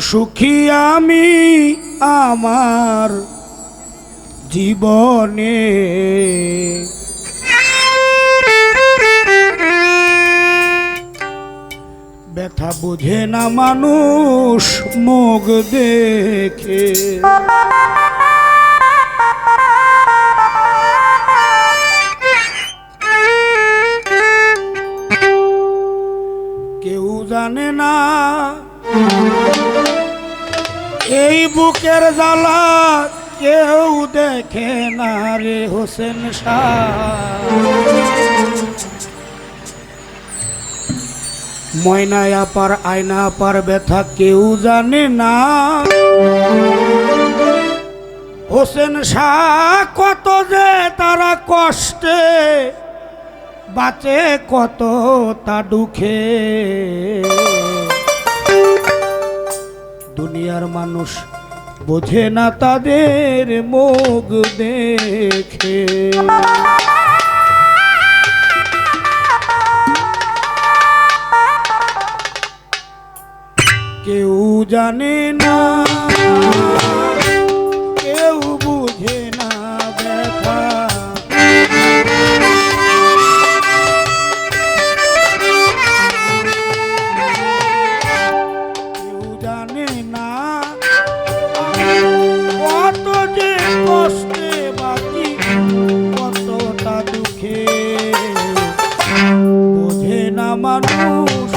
সুখী আমি আমার জীবনে। ব্যথা বুঝে না মানুষ মুখ দেখে। বুকের জ্বালা কেউ দেখে না রে হোসেন শাহ। ময়নায় আপার আয়না, আপার ব্যথা কেউ জানে না। হোসেন শাহ কত যে তারা কষ্টে, বাঁচে কত তা দুঃখে। দুনিয়ার মানুষ বোঝে না তাদের মুখ দেখে। কেউ জানে মানুষ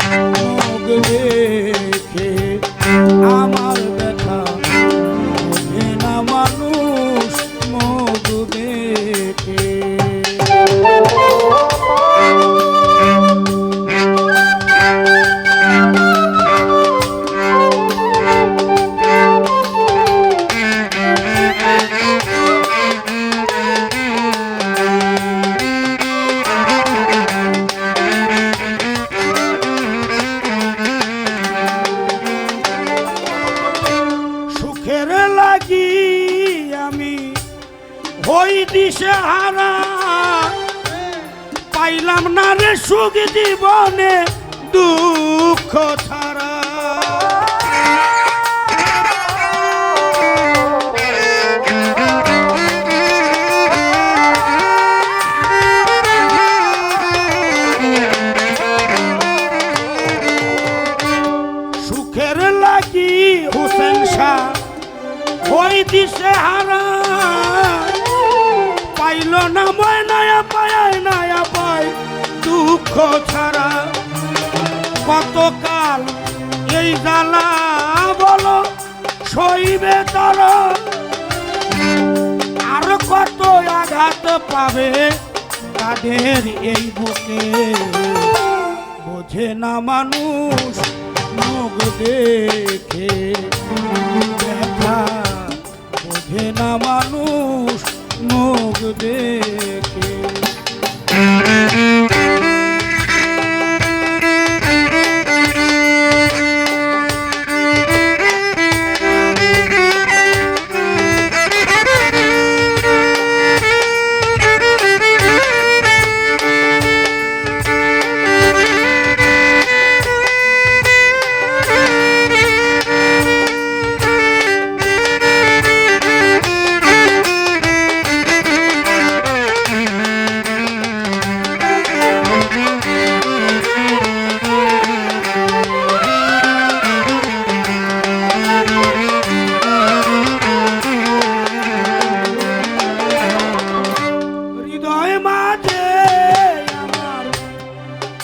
পাইলাম না রে সুখ জীবনে দুঃখ ছাড়া। সুখের লাগি হোসেন শাহ ওই দিশে হারা পাইল না ময়নায়া পায় নায়া পায় দুঃখ ছাড়া কতকাল এই জ্বালা বলো, সইবে তার? আর কত আঘাত পাবে তাদের এই বুকে? বোঝে না মানুষ মুখ দেখে। বোঝে না মানুষ মুখ দেখে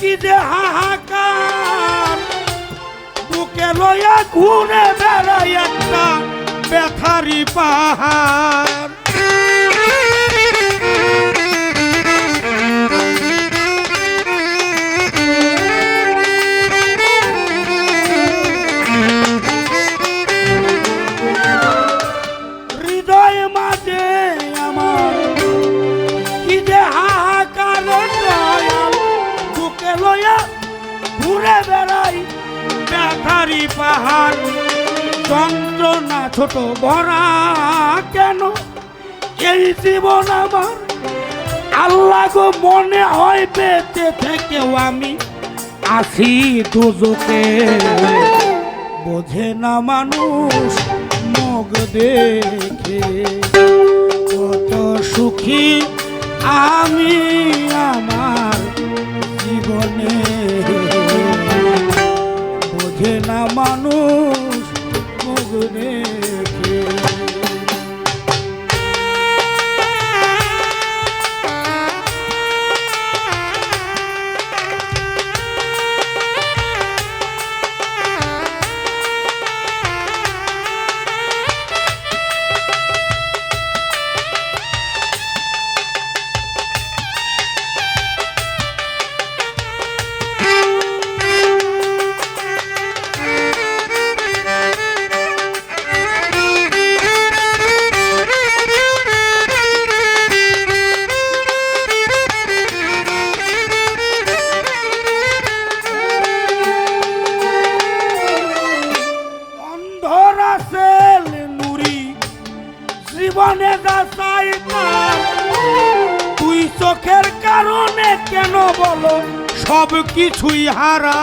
কি যে হাহাকার? বুকে লইয়া ঘুরে বেড়াই একটা ব্যথারি পাহাড়। ঘুরে বেড়াই। ব্যথারি পাহাড় যন্ত্রণা ছোট ভরা কেন? এই জীবন আমার। আল্লাহ গো মনে হয় বেঁচে থেকেও আমি আসি দুজকে। বোঝে না মানুষ মুখ দেখে। কত সুখী আমি আমার জীবনে। মানুষ অন্ধরা সেল নুরি জীবনে যাচাই তুই চোখের কারণে কেন বলো সব কিছুই হারা।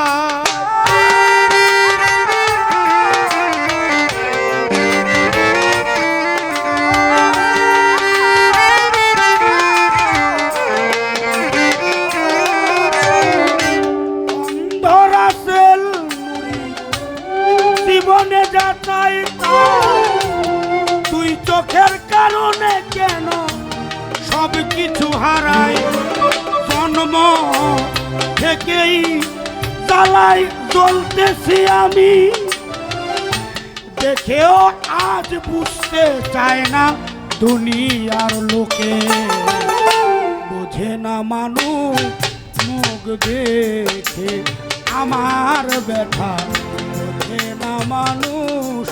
চোখের কারণে কেন সব কিছু হারাই জন্ম থেকেই জ্বালাই জ্বলতেছি আমি। দেখেও আজ বুঝতে চায় না দুনিয়ার লোকে। বোঝে না মানুষ মুখ দেখে আমার ব্যথা। বোঝে না মানুষ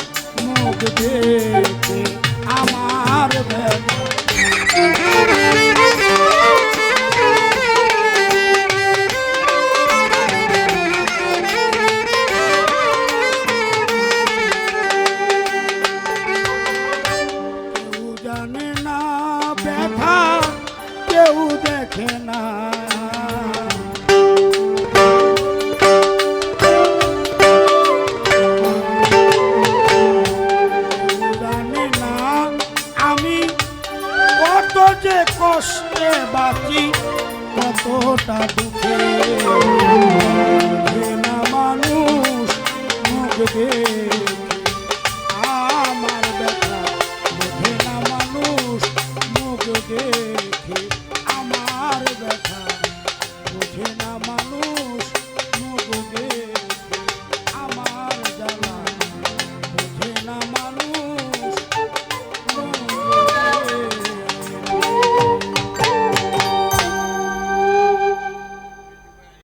মুখ দেখে কেউ জানে না ব্যথা কেউ দেখে না কতটা দুঃখে। মানুষ মুখ